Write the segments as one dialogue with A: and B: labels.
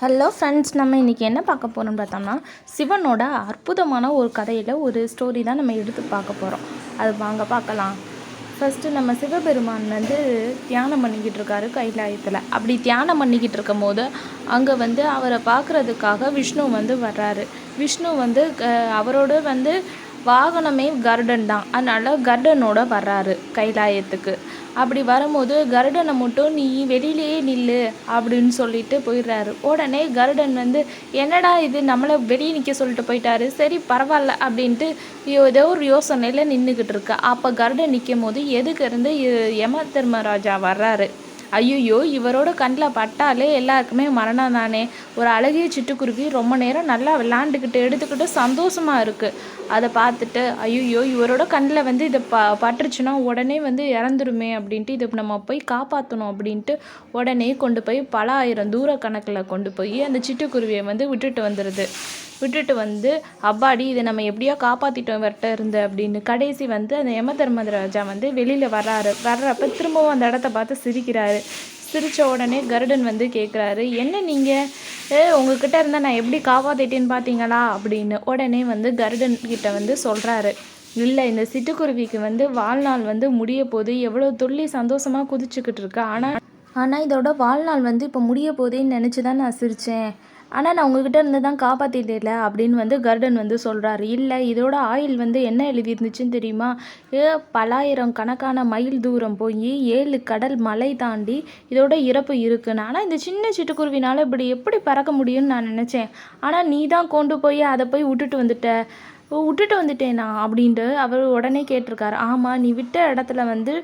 A: Hello friends நம்ம இன்றைக்கி என்ன பார்க்க போகிறோம்னு பார்த்தோம்னா சிவனோட அற்புதமான ஒரு கதையில் ஒரு ஸ்டோரி தான் நம்ம எடுத்து பார்க்க போகிறோம் அது வாங்க பார்க்கலாம். ஃபஸ்ட்டு நம்ம சிவபெருமான் வந்து தியானம் பண்ணிக்கிட்டு இருக்காரு கைலாயத்தில். அப்படி தியானம் பண்ணிக்கிட்டு இருக்கும் போது அங்கே வந்து அவரை பார்க்குறதுக்காக விஷ்ணு வந்து வர்றாரு. விஷ்ணு வந்து க- அவரோட வந்து வாகனமே கருடன் தான். அதனால் கருடனோட வர்றாரு கைலாயத்துக்கு. அப்படி வரும்போது கருடனை மட்டும் நீ வெளியிலேயே நில்லு அப்படின்னு சொல்லிட்டு போயிடுறாரு. உடனே கருடன் வந்து என்னடா இது? நம்மளை வெளியே நிற்க சொல்லிட்டு போயிட்டாரு. சரி பரவாயில்ல அப்படின்ட்டு ஏதோ ஒரு யோசனையில் நின்றுக்கிட்டு இருக்கு. அப்போ கருடன் நிற்கும் போது எதுக்கு இருந்து யம தர்மராஜா வர்றாரு. ஐயோ இவரோட கண்ணில் பட்டாலே எல்லாருக்குமே மரணம் தானே. ஒரு அழகிய சிட்டுக்குருவி ரொம்ப நேரம் நல்லா விளாண்டுக்கிட்டு எடுத்துக்கிட்டு சந்தோஷமாக இருக்குது அதை பார்த்துட்டு ஐயோ இவரோட கண்ணில் வந்து இதை ப பட்டுருச்சுன்னா உடனே வந்து இறந்துருமே அப்படின்ட்டு இதை நம்ம போய் காப்பாற்றணும் அப்படின்ட்டு உடனே கொண்டு போய் பல ஆயிரம் தூர கணக்கில் கொண்டு போய் அந்த சிட்டுக்குருவியை வந்து விட்டுட்டு வந்துடுது விட்டுட்டு வந்து அப்பாடி இதை நம்ம எப்படியோ காப்பாற்றிட்டோம் இவர்கிட்ட இருந்து? அப்படின்னு கடைசி வந்து அந்த யம தர்மராஜா வந்து வெளியில் வர்றாரு. வர்றப்ப திரும்பவும் அந்த இடத்த பார்த்து சிரிக்கிறாரு. சிரித்த உடனே கருடன் வந்து கேட்குறாரு என்ன நீங்கள் உங்ககிட்ட இருந்தால் நான் எப்படி காப்பாற்றிட்டேன்னு பார்த்தீங்களா அப்படின்னு உடனே வந்து கருடன் கிட்ட வந்து சொல்கிறாரு இல்லை இந்த சிட்டுக்குருவிக்கு வந்து வாழ்நாள் வந்து முடிய போது எவ்வளோ துள்ளி சந்தோஷமாக குதிச்சுக்கிட்டு இருக்கு. ஆனால் ஆனால் இதோட வாழ்நாள் வந்து இப்போ முடிய போதேன்னு நினச்சி தான் நான் சிரித்தேன் ஆனால் நான் உங்ககிட்ட இருந்து தான் காப்பாற்றிட்டேல அப்படின்னு வந்து கர்டன் வந்து சொல்கிறாரு இல்லை இதோட ஆயில் வந்து என்ன எழுதியிருந்துச்சுன்னு தெரியுமா? ஏ பலாயிரம் கணக்கான மைல் தூரம் போய் ஏழு கடல் மலை தாண்டி இதோட இறப்பு இருக்குன்னு. ஆனால் இந்த சின்ன சிட்டுக்குருவினால இப்படி எப்படி பறக்க முடியும்னு நான் நினச்சேன். ஆனால் நீ தான் கொண்டு போய் அதை போய் விட்டுட்டு வந்துட்ட. விட்டுட்டு வந்துட்டேனா? அப்படின்ட்டு அவர் உடனே கேட்டிருக்காரு. ஆமாம் நீ விட்ட இடத்துல வந்து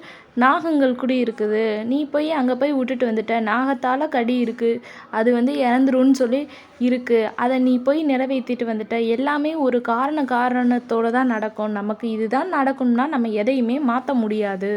A: நாகங்கள் குடி இருக்குது. நீ போய் அங்கே போய் விட்டுட்டு வந்துட்ட. நாகத்தால் கடி இருக்குது அது வந்து இறந்துரும்னு சொல்லி இருக்குது அதை நீ போய் நிறைவேற்றிட்டு வந்துட்ட. எல்லாமே ஒரு காரண காரணத்தோடு தான் நடக்கும். நமக்கு இதுதான் நடக்கணும்னா நம்ம எதையுமே மாற்ற முடியாது.